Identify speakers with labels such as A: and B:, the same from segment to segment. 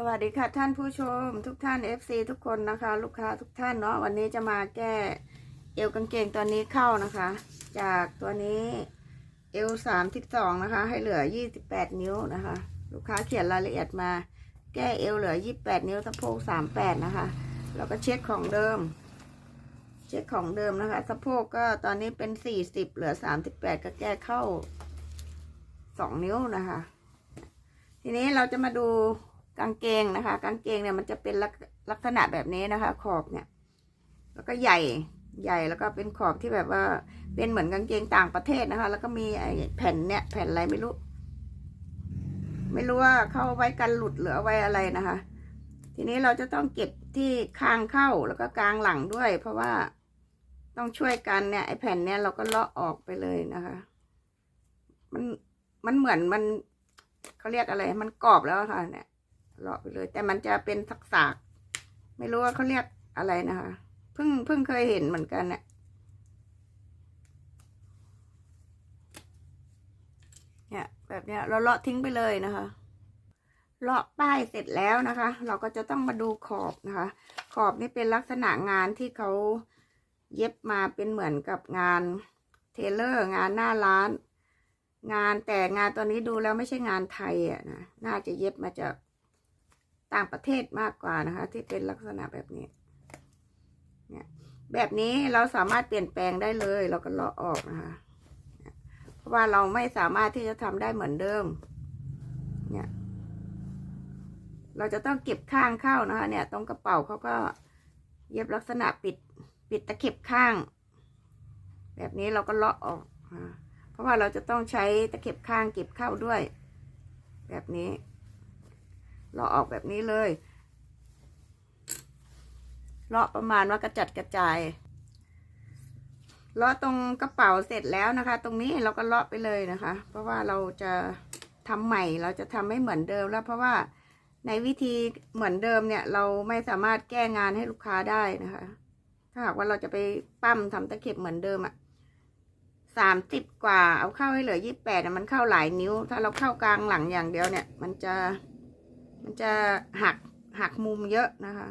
A: สวัสดีค่ะท่านผู้ชมทุกท่าน FC ทุกคนนะคะ ลูกค้าทุกท่านเนาะวันนี้จะมาแก้เอวกางเกงตัวนี้เข้านะคะ จากตัวนี้เอวสามสิบสองนะคะ ให้เหลือยี่สิบแปดนิ้วนะคะ ลูกค้าเขียนรายละเอียดมา แก้เอวเหลือยี่สิบแปดนิ้วสะโพกสามแปดนะคะแล้วก็เช็คของเดิม เช็คของเดิมนะคะสะโพกก็ตอนนี้เป็นสี่สิบเหลือสามสิบแปดก็แก้เข้าสองนิ้วนะคะ ทีนี้เราจะมาดู กางเกงนะคะ กางเกงเนี่ยมันจะเป็นลักลักษณะแบบนี้นะคะ ขอบเนี่ย แล้วก็ใหญ่ใหญ่แล้วก็เป็นขอบที่แบบว่า เป็นเหมือนกางเกงต่างประเทศนะคะ แล้วก็มีไอ้แผ่นเนี่ย แผ่นอะไรไม่รู้ ไม่รู้ว่าเขาเอาไว้กันหลุดหรือเอาไว้อะไรนะคะ ทีนี้เราจะต้องเก็บที่คางเข้าแล้วก็กลางหลังด้วย เพราะว่าต้องช่วยกันเนี่ยไอ้แผ่นเนี่ยเราก็เลาะออกไปเลยนะคะ มันมันเหมือนมันเขาเรียกอะไร มันกรอบแล้วค่ะเนี่ย เลาะไปเลย แต่มันจะเป็นสักสากไม่รู้ว่าเขาเรียกอะไรนะคะเพิ่งเพิ่งเคยเห็นเหมือนกันเนี่ยเนี่ยแบบเนี้ยเราเลาะทิ้งไปเลยนะคะ เลาะป้ายเสร็จแล้วนะคะ เราก็จะต้องมาดูขอบนะคะ ขอบนี่เป็นลักษณะงานที่เขาเย็บมาเป็นเหมือนกับงานเทเลอร์งานหน้าร้าน งานแต่งานตัวนี้ดูแล้วไม่ใช่งานไทยอะนะน่าจะเย็บมาจาก ต่างประเทศมากกว่านะคะ ที่เป็นลักษณะแบบนี้เนี่ยแบบนี้เราสามารถเปลี่ยนแปลงได้เลย เราก็เลาะออกนะคะเพราะว่าเราไม่สามารถที่จะทำได้เหมือนเดิม เนี่ย เราจะต้องเก็บข้างเข้านะคะ เนี่ย ตรงกระเป๋าเขาก็เย็บลักษณะปิด ปิดตะเข็บข้าง แบบนี้เราก็เลาะออกเพราะว่าเราจะต้องใช้ตะเข็บข้างเก็บเข้าด้วย แบบนี้ เลาะออกแบบนี้เลยเลาะประมาณว่ากระจัดกระจายเลาะตรงกระเป๋าเสร็จแล้วนะคะ ตรงนี้เราก็เลาะไปเลยนะคะ เพราะว่าเราจะทำใหม่เราจะทำไม่เหมือนเดิมแล้วเพราะว่าในวิธีเหมือนเดิมเนี่ย เราไม่สามารถแก้งานให้ลูกค้าได้นะคะ ถ้าหากว่าเราจะไปปั้มทำตะเข็บเหมือนเดิมอะสามสิบกว่าเอาเข้าให้เหลือยี่สิบแปดมันเข้าหลายนิ้ว ถ้าเราเข้ากลางหลังอย่างเดียวเนี่ย มันจะ มันจะหักหักมุมเยอะนะคะ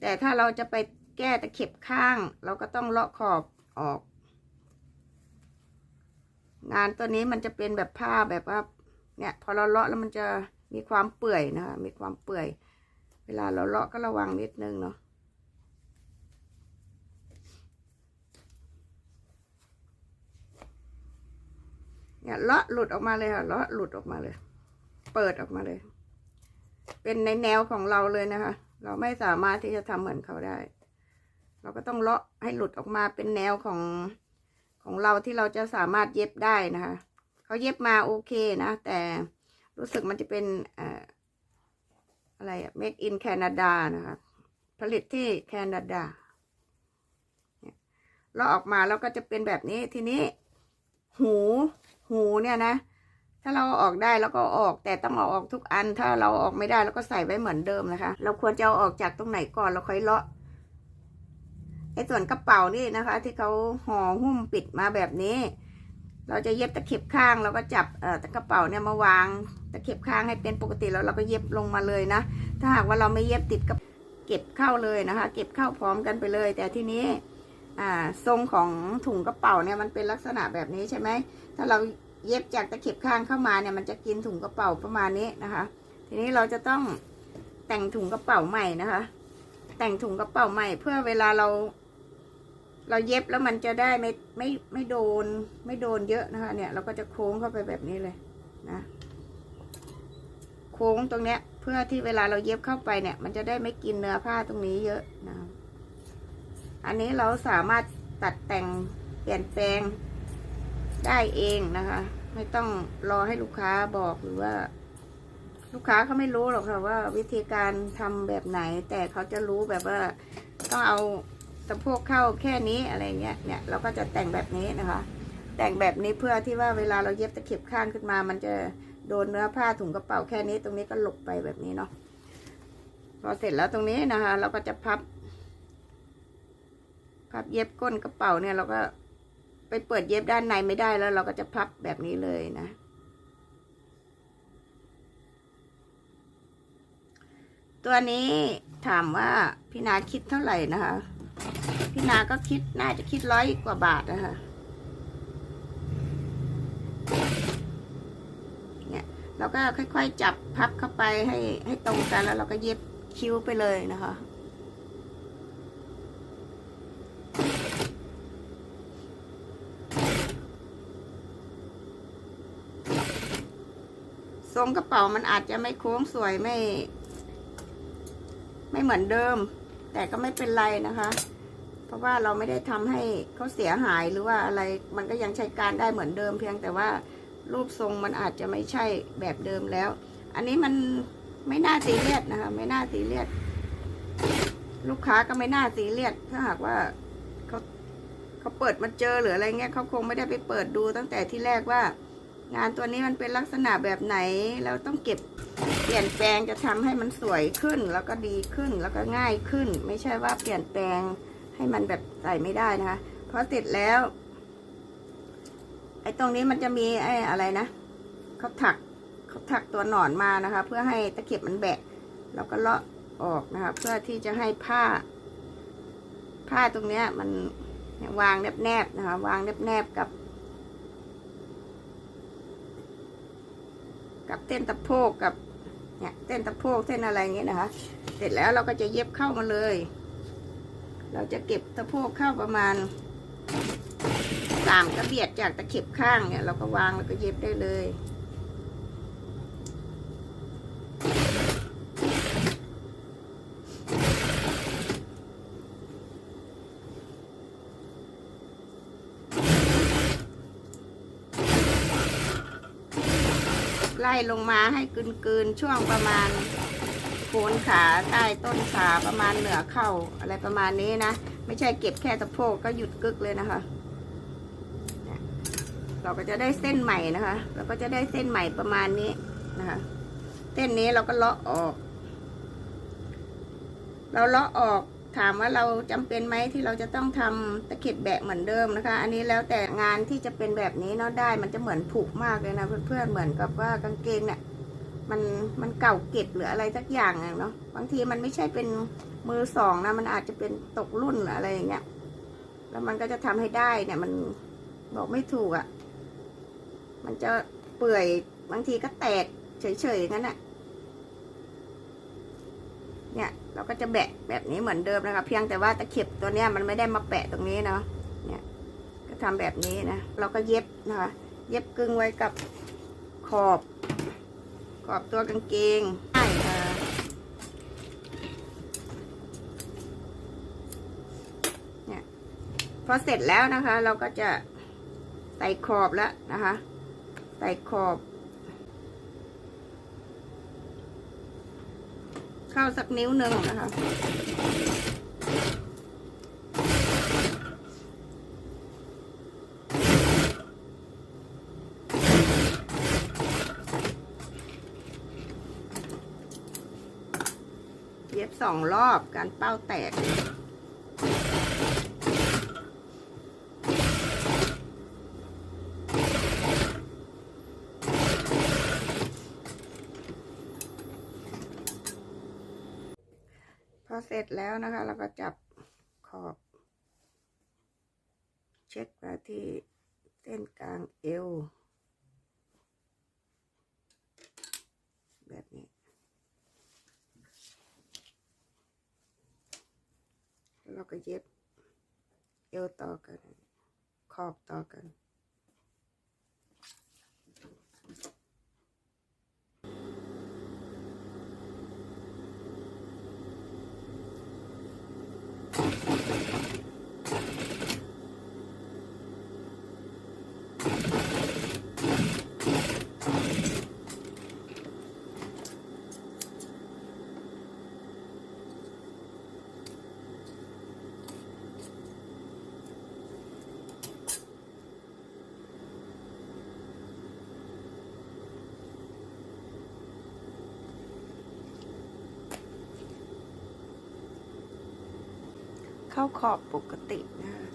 A: แต่ถ้าเราจะไปแก้ตะเข็บข้าง เราก็ต้องเลาะขอบออก งานตัวนี้มันจะเป็นแบบผ้าแบบว่า เนี่ย พอเราเลาะแล้วมันจะมีความเปื่อยนะคะ มีความเปื่อย เวลาเราเลาะก็ระวังนิดนึงเนาะเนี่ยเลาะหลุดออกมาเลยค่ะเลาะหลุดออกมาเลย เปิดออกมาเลย เป็นในแนวของเราเลยนะคะ เราไม่สามารถที่จะทำเหมือนเขาได้ เราก็ต้องเลาะให้หลุดออกมาเป็นแนวของของเราที่เราจะสามารถเย็บได้นะคะเขาเย็บมาโอเคนะ แต่รู้สึกมันจะเป็นอะไรอะ made in Canada นะคะผลิตที่แคนาดาเนี่ยเราออกมาแล้วก็จะเป็นแบบนี้ทีนี้ หู หูเนี่ยนะ ถ้าเราออกได้แล้วก็ออกแต่ต้องเอาออกทุกอัน ถ้าเราออกไม่ได้เราก็ใส่ไว้เหมือนเดิมนะคะ เราควรจะเอาออกจากตรงไหนก่อนเราค่อยเลาะไอ้ส่วนกระเป๋านี่นะคะ ที่เขาห่อหุ้มปิดมาแบบนี้ เราจะเย็บตะเข็บข้างเราก็จับเอ่อกระเป๋าเนี่ยมาวางตะเข็บข้างให้เป็นปกติแล้วเราก็เย็บลงมาเลยนะ ถ้าหากว่าเราไม่เย็บติดกับเก็บเข้าเลยนะคะ เก็บเข้าพร้อมกันไปเลย แต่ทีนี้อ่าทรงของถุงกระเป๋าเนี่ยมันเป็นลักษณะแบบนี้ใช่ไหมถ้าเรา เย็บจากตะเข็บข้างเข้ามาเนี่ยมันจะกินถุงกระเป๋าประมาณนี้นะคะ ทีนี้เราจะต้องแต่งถุงกระเป๋าใหม่นะคะ แต่งถุงกระเป๋าใหม่ เพื่อเวลาเรา เราเย็บแล้วมันจะได้ไม่ไม่ไม่โดน ไม่โดนเยอะนะคะ เนี่ยเราก็จะโค้งเข้าไปแบบนี้เลยนะโค้งตรงเนี้ย เพื่อที่เวลาเราเย็บเข้าไปเนี่ย มันจะได้ไม่กินเนื้อผ้าตรงนี้เยอะนะอันนี้เราสามารถตัดแต่งเปลี่ยนแปลง ได้เองนะคะ ไม่ต้องรอให้ลูกค้าบอกหรือว่า ลูกค้าเขาไม่รู้หรอกค่ะว่า วิธีการทำแบบไหน แต่เขาจะรู้แบบว่าต้องเอาสะโพกเข้าแค่นี้อะไรเงี้ยเนี่ยเราก็จะแต่งแบบนี้นะคะ แต่งแบบนี้เพื่อที่ว่าเวลาเราเย็บตะเข็บข้างขึ้นมา มันจะโดนเนื้อผ้าถุงกระเป๋าแค่นี้ ตรงนี้ก็หลบไปแบบนี้เนาะพอเสร็จแล้วตรงนี้นะคะ เราก็จะพับพับเย็บก้นกระเป๋าเนี่ยเราก็ ไปเปิดเย็บด้านในไม่ได้แล้วเราก็จะพับแบบนี้เลยนะ ตัวนี้ถามว่าพี่นาคิดเท่าไหร่นะคะ พี่นาก็คิดน่าจะคิดร้อยกว่าบาทนะคะเนี่ยเราก็ค่อยๆจับพับเข้าไปให้ให้ตรงกันแล้วเราก็เย็บคิ้วไปเลยนะคะ ทรงกระเป๋ามันอาจจะไม่โค้งสวยไม่ ไม่เหมือนเดิม แต่ก็ไม่เป็นไรนะคะ เพราะว่าเราไม่ได้ทำให้เขาเสียหายหรือว่าอะไรมันก็ยังใช้การได้เหมือนเดิม เพียงแต่ว่ารูปทรงมันอาจจะไม่ใช่แบบเดิมแล้ว อันนี้มันไม่น่าซีเรียสนะคะ ไม่น่าซีเรียสลูกค้าก็ไม่น่าซีเรียสถ้าหากว่าเขาเขาเปิดมาเจอหรืออะไรเงี้ยเขาคงไม่ได้ไปเปิดดูตั้งแต่ที่แรกว่า งานตัวนี้มันเป็นลักษณะแบบไหน เราต้องเก็บเปลี่ยนแปลงจะทำให้มันสวยขึ้น แล้วก็ดีขึ้นแล้วก็ง่ายขึ้น ไม่ใช่ว่าเปลี่ยนแปลงให้มันแบบใส่ไม่ได้นะคะพอเสร็จแล้ว ไอ้ตรงนี้มันจะมีไอ้อะไรนะเขาถักเขาถักตัวหนอนมานะคะ เพื่อให้ตะเข็บมันแบะเราก็เลาะออกนะคะ เพื่อที่จะให้ผ้า ผ้าตรงเนี้ยมันวางแนบๆนะคะ วางแนบๆกับ กับเต้นตะโพกกับเนี่ยเต้นตะโพกเต้นอะไรอย่างเงี้ยนะคะ เสร็จแล้วเราก็จะเย็บเข้ามาเลย เราจะเก็บตะโพกเข้าประมาณสามกระเบียดจากตะเข็บข้างเนี่ย เราก็วางแล้วก็เย็บได้เลย ไล่ลงมาให้กลืนๆช่วงประมาณโคนขาใต้ต้นขาประมาณเหนือเข่าอะไรประมาณนี้นะ ไม่ใช่เก็บแค่สะโพกก็หยุดกึกเลยนะคะเนี่ยเราก็จะได้เส้นใหม่นะคะ เราก็จะได้เส้นใหม่ประมาณนี้นะคะ เส้นนี้เราก็เลาะออก เราเลาะออก ถามว่าเราจำเป็นไหมที่เราจะต้องทำตะเข็บแบะเหมือนเดิมนะคะ อันนี้แล้วแต่งานที่จะเป็นแบบนี้เนาะได้มันจะเหมือนผูกมากเลยนะเพื่อนๆเหมือนกับว่ากางเกงเนี่ยมันมันเก่าเก็บหรืออะไรสักอย่างเนาะบางทีมันไม่ใช่เป็นมือสองนะมันอาจจะเป็นตกรุ่นหรืออะไรอย่างเงี้ยแล้วมันก็จะทำให้ได้เนี่ย มันบอกไม่ถูกอะ่ะ มันจะเปื่อยบางทีก็แตกเฉยๆงั้นอะเนี่ย เราก็จะแบะแบบนี้เหมือนเดิมนะคะ เพียงแต่ว่าตะเข็บตัวเนี้ยมันไม่ได้มาแปะตรงนี้เนาะเนี่ยก็ทำแบบนี้นะเราก็เย็บนะคะ เย็บกึ่งไว้กับขอบ ขอบตัวกางเกงใช่ค่ะเนี่ยพอเสร็จแล้วนะคะ เราก็จะใส่ขอบแล้วนะคะ ใส่ขอบ เข้าสักนิ้วหนึ่งนะคะ เย็บสองรอบการเป้าแตก ร็จแล้วนะคะเราก็จับขอบ เช็คมาที่เส้นกลางเอว แบบนี้แล้วเราก็เย็บเอวต่อกัน ขอบต่อกัน Thank you. เข้าขอบปกตินะคะ